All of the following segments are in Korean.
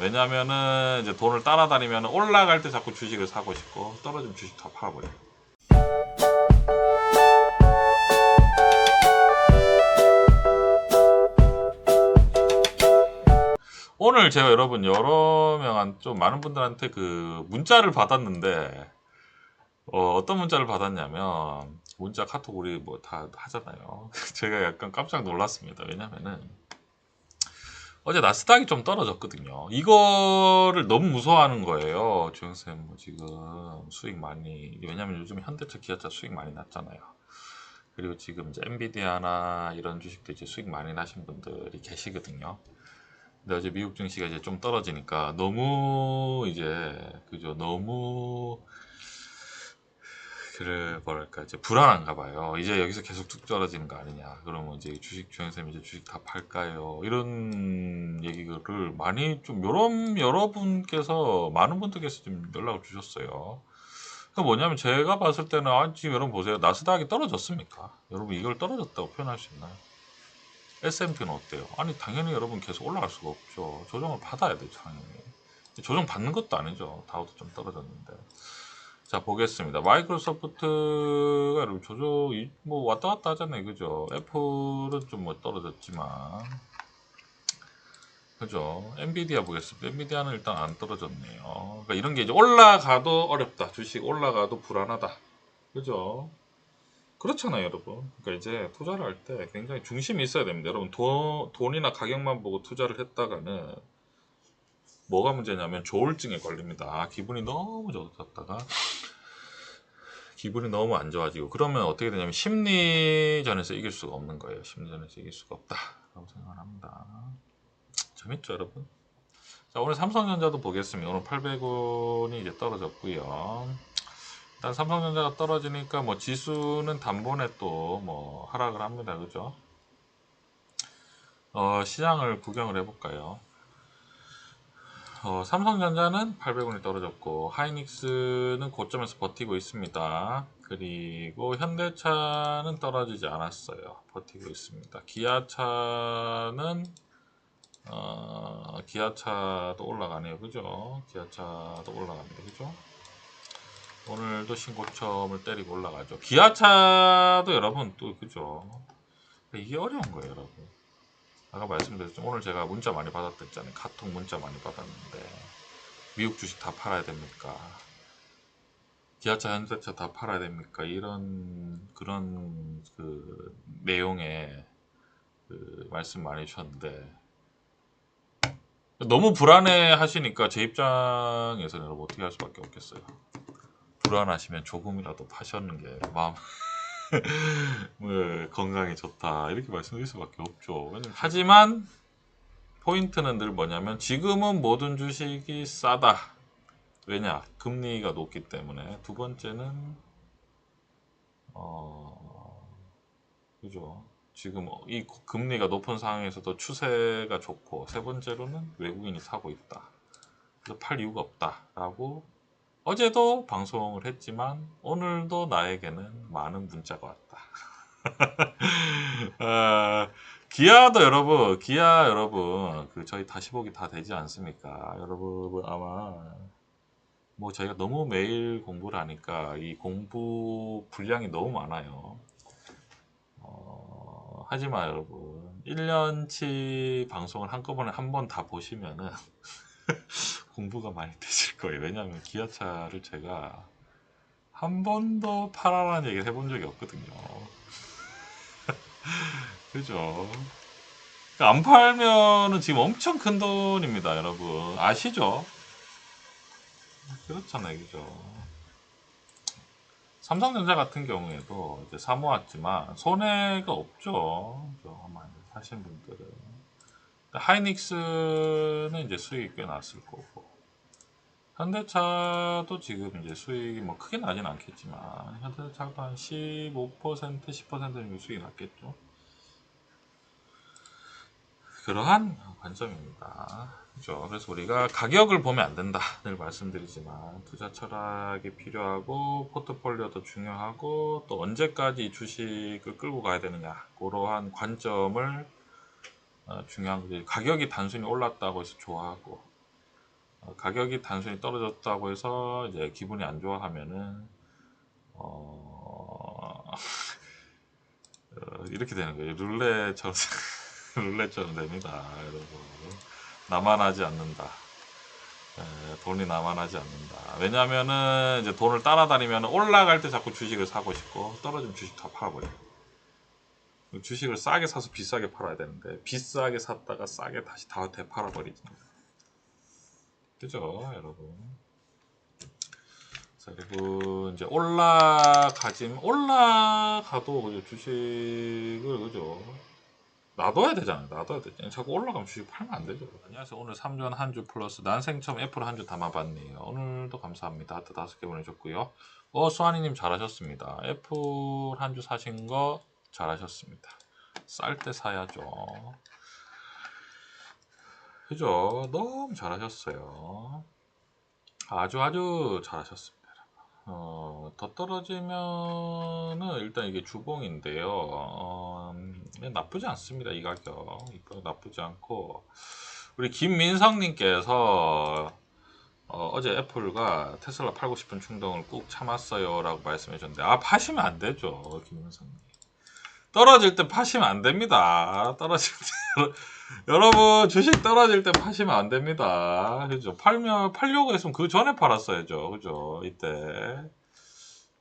왜냐면은 이제 돈을 따라다니면 올라갈 때 자꾸 주식을 사고 싶고 떨어지면 주식 다 팔아버려. 오늘 제가 여러분 여러 명한 좀 많은 분들한테 그 문자를 받았는데 어, 떤 문자를 받았냐면 문자 카톡 우리 뭐 다 하잖아요. 제가 약간 깜짝 놀랐습니다. 왜냐면은 어제 나스닥이 좀 떨어졌거든요. 이거를 너무 무서워하는 거예요. 주영쌤 뭐 지금 수익 많이 왜냐면 요즘 현대차 기아차 수익 많이 났잖아요. 그리고 지금 이제 엔비디아나 이런 주식도 이제 수익 많이 나신 분들이 계시거든요. 근데 어제 미국 증시가 이제 좀 떨어지니까 너무 이제 그죠 너무 그래 뭐랄까 이제 불안한가 봐요. 이제 여기서 계속 뚝 떨어지는 거 아니냐. 그러면 이제 주식 주행쌤 이제 주식 다 팔까요? 이런 얘기를 많이 좀 여러 여러분께서 많은 분들께서 좀 연락을 주셨어요. 그 뭐냐면 제가 봤을 때는 아 지금 여러분 보세요 나스닥이 떨어졌습니까? 여러분 이걸 떨어졌다고 표현할 수 있나요? S&P는 어때요? 아니 당연히 여러분 계속 올라갈 수가 없죠. 조정을 받아야 돼요, 당연히. 조정 받는 것도 아니죠. 다우도 좀 떨어졌는데. 자 보겠습니다. 마이크로소프트가 여러분 조정 이- 뭐 왔다 갔다 하잖아요, 그죠? 애플은 좀 뭐 떨어졌지만, 그죠? 엔비디아 보겠습니다. 엔비디아는 일단 안 떨어졌네요. 그러니까 이런 게 이제 올라가도 어렵다. 주식 올라가도 불안하다. 그죠? 그렇잖아요, 여러분. 그러니까 이제 투자를 할 때 굉장히 중심이 있어야 됩니다. 여러분, 돈, 돈이나 가격만 보고 투자를 했다가는 뭐가 문제냐면 조울증에 걸립니다. 기분이 너무 좋았다가 기분이 너무 안 좋아지고 그러면 어떻게 되냐면 심리전에서 이길 수가 없는 거예요. 심리전에서 이길 수가 없다라고 생각을 합니다. 재밌죠, 여러분? 자, 오늘 삼성전자도 보겠습니다. 오늘 800원이 이제 떨어졌고요. 일단 삼성전자가 떨어지니까 뭐 지수는 단번에 또 뭐 하락을 합니다. 그죠? 어, 시장을 구경을 해볼까요? 어, 삼성전자는 800원이 떨어졌고 하이닉스는 고점에서 버티고 있습니다. 그리고 현대차는 떨어지지 않았어요. 버티고 있습니다. 기아차는 어, 기아차도 올라가네요. 그죠? 기아차도 올라갑니다. 그죠? 오늘도 신고점을 때리고 올라가죠. 기아차도 여러분 또 그죠? 이게 어려운 거예요, 여러분. 아까 말씀드렸죠. 오늘 제가 문자 많이 받았다 했잖아요. 카톡 문자 많이 받았는데 미국 주식 다 팔아야 됩니까? 기아차, 현대차 다 팔아야 됩니까? 이런 그런 그 내용의 그 말씀 많이 주셨는데 너무 불안해 하시니까 제 입장에서는 여러분 어떻게 할 수밖에 없겠어요. 불안하시면 조금이라도 파셨는 게 마음 네, 건강에 좋다 이렇게 말씀드릴 수밖에 없죠. 하지만 포인트는 늘 뭐냐면 지금은 모든 주식이 싸다. 왜냐 금리가 높기 때문에 두 번째는 어 그죠. 지금 이 금리가 높은 상황에서도 추세가 좋고 세 번째로는 외국인이 사고 있다. 그래서 팔 이유가 없다라고 어제도 방송을 했지만 오늘도 나에게는 많은 문자가 왔다. 아, 기아도 여러분, 기아 여러분, 그 저희 다시 보기 다 되지 않습니까? 여러분 아마 뭐 저희가 너무 매일 공부를 하니까 이 공부 분량이 너무 많아요. 어, 하지만 여러분 1년치 방송을 한꺼번에 한 번 다 보시면은 공부가 많이 되실 거예요. 왜냐하면 기아차를 제가 한 번도 팔아라는 얘기를 해본 적이 없거든요. 그죠? 안 팔면은 지금 엄청 큰 돈입니다, 여러분. 아시죠? 그렇잖아요, 그죠? 삼성전자 같은 경우에도 이제 사모았지만 손해가 없죠. 아마 사신 분들은. 하이닉스는 이제 수익이 꽤 났을 거고 현대차도 지금 이제 수익이 뭐 크게 나진 않겠지만 현대차도 한 15% 10% 정도 수익이 났겠죠. 그러한 관점입니다. 그죠? 그래서 우리가 가격을 보면 안 된다. 늘 말씀드리지만 투자 철학이 필요하고 포트폴리오도 중요하고 또 언제까지 이 주식을 끌고 가야 되느냐 그러한 관점을 어, 중요한 거지. 가격이 단순히 올랐다고 해서 좋아하고 어, 가격이 단순히 떨어졌다고 해서 이제 기분이 안 좋아하면은 어, 어, 이렇게 되는 거예요. 룰렛처럼 룰렛처럼 됩니다, 여러분. 나만 하지 않는다. 에, 돈이 나만 하지 않는다. 왜냐하면은 이제 돈을 따라다니면 올라갈 때 자꾸 주식을 사고 싶고 떨어지면 주식 다 팔아버려. 주식을 싸게 사서 비싸게 팔아야 되는데 비싸게 샀다가 싸게 다시 다 되팔아버리지. 그죠, 여러분? 자, 그리고 이제 올라가지 올라가도 주식을 그죠 놔둬야 되잖아요. 놔둬야 되잖아요. 자꾸 올라가면 주식 팔면 안 되죠. 안녕하세요. 오늘 3전 한 주 플러스 난생처럼 애플 한 주 담아봤네요. 오늘도 감사합니다. 하트 다섯 개 보내줬고요. 어, 수환이님 잘하셨습니다. 애플 한 주 사신 거 잘하셨습니다. 쌀 때 사야죠. 그죠? 너무 잘하셨어요. 아주 아주 잘하셨습니다. 어, 더 떨어지면은 일단 이게 주봉인데요. 어, 네, 나쁘지 않습니다. 이 가격. 이거 나쁘지 않고. 우리 김민성님께서 어, 제 애플과 테슬라 팔고 싶은 충동을 꾹 참았어요. 라고 말씀해 주셨는데, 아, 파시면 안 되죠. 김민성님. 떨어질 때 파시면 안 됩니다. 떨어질 때. 여러분, 주식 떨어질 때 파시면 안 됩니다. 그죠? 팔면, 팔려고 했으면 그 전에 팔았어야죠. 그죠? 이때.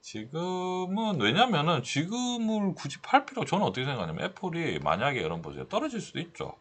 지금은, 왜냐면은, 지금을 굳이 팔 필요, 저는 어떻게 생각하냐면, 애플이 만약에 여러분 보세요. 떨어질 수도 있죠.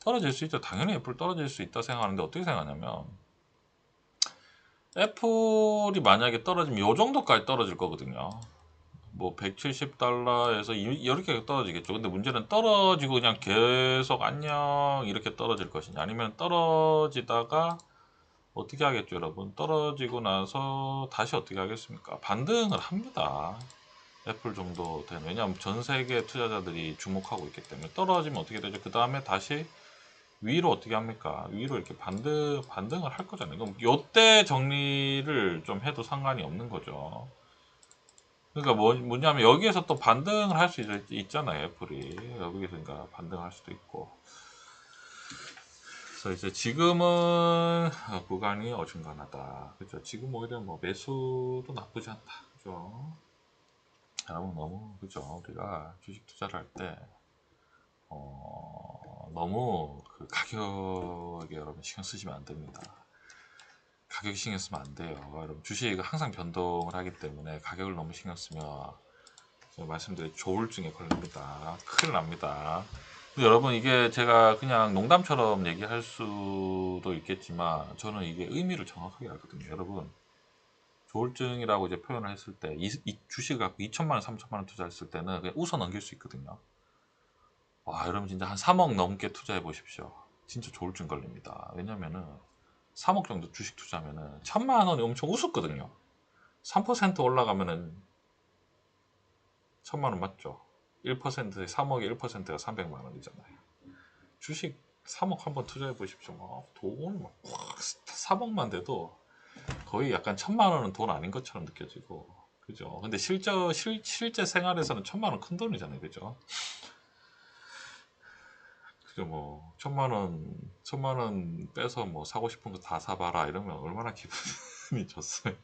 떨어질 수 있죠. 당연히 애플 떨어질 수 있다 생각하는데, 어떻게 생각하냐면, 애플이 만약에 떨어지면 요 정도까지 떨어질 거거든요. 뭐 170달러에서 이렇게 떨어지겠죠. 근데 문제는 떨어지고 그냥 계속 안녕 이렇게 떨어질 것이냐 아니면 떨어지다가 어떻게 하겠죠, 여러분? 떨어지고 나서 다시 어떻게 하겠습니까? 반등을 합니다. 애플 정도 되면 왜냐하면 전 세계 투자자들이 주목하고 있기 때문에 떨어지면 어떻게 되죠? 그 다음에 다시 위로 어떻게 합니까? 위로 이렇게 반등 반등을 할 거잖아요. 그럼 요때 정리를 좀 해도 상관이 없는 거죠. 그러니까 뭐, 뭐냐면 여기에서 또 반등을 할 수 있잖아요 애플이. 여기에서 그러니까 반등할 수도 있고. 그래서 이제 지금은 구간이 어중간하다. 그죠? 지금 오히려 뭐 매수도 나쁘지 않다. 그죠? 여러분 너무 그죠? 우리가 주식 투자를 할때 어, 너무 그 가격에 여러분 신경 쓰시면 안 됩니다 가격 신경 쓰면 안 돼요. 여러분 주식은 항상 변동을 하기 때문에 가격을 너무 신경 쓰면 말씀드린 조울증에 걸립니다. 큰일 납니다. 여러분 이게 제가 그냥 농담처럼 얘기할 수도 있겠지만 저는 이게 의미를 정확하게 알거든요. 여러분 조울증이라고 이제 표현을 했을 때 이, 이 주식을 갖고 2천만 원, 3천만 원 투자했을 때는 그냥 웃어 넘길 수 있거든요. 와 여러분 진짜 한 3억 넘게 투자해 보십시오. 진짜 조울증 걸립니다. 왜냐면은 3억 정도 주식 투자하면은 천만 원이 엄청 우습거든요. 3% 올라가면은 천만 원 맞죠? 1%에 3억에 1%가 300만 원이잖아요. 주식 3억 한번 투자해 보십시오. 막 돈을 막확 3억만 돼도 거의 약간 천만 원은 돈 아닌 것처럼 느껴지고 그죠? 근데 실제 실, 실제 생활에서는 천만 원 큰 돈이잖아요. 그죠? 그죠 뭐 천만 원 천만 원 빼서 뭐 사고 싶은 거 다 사봐라 이러면 얼마나 기분이 좋어요.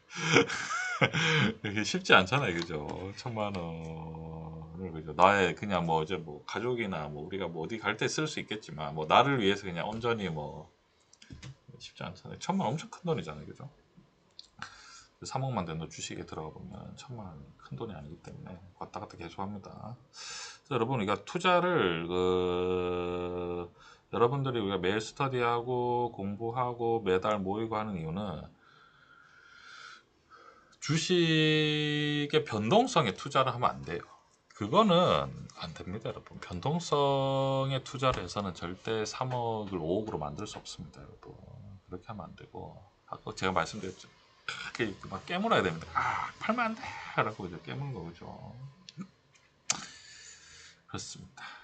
이게 쉽지 않잖아요, 그죠? 천만 원을 그죠? 나의 그냥 뭐 이제 뭐 가족이나 뭐 우리가 뭐 어디 갈 때 쓸 수 있겠지만 뭐 나를 위해서 그냥 온전히 뭐 쉽지 않잖아요. 천만 원 엄청 큰 돈이잖아요, 그죠? 3억만 된도 주식에 들어가 보면 천만 원큰 돈이 아니기 때문에 왔다 갔다 계속 합니다. 여러분 우리가 투자를 그 여러분들이 우리가 매일 스터디하고 공부하고 매달 모이고 하는 이유는 주식의 변동성에 투자를 하면 안 돼요. 그거는 안 됩니다, 여러분. 변동성에 투자를 해서는 절대 3억을 5억으로 만들 수 없습니다, 여러분. 그렇게 하면 안 되고. 아까 제가 말씀드렸죠. 크게 막 깨물어야 됩니다. 아, 팔면 안 돼! 라고 이제 깨무는 거죠. 그렇습니다.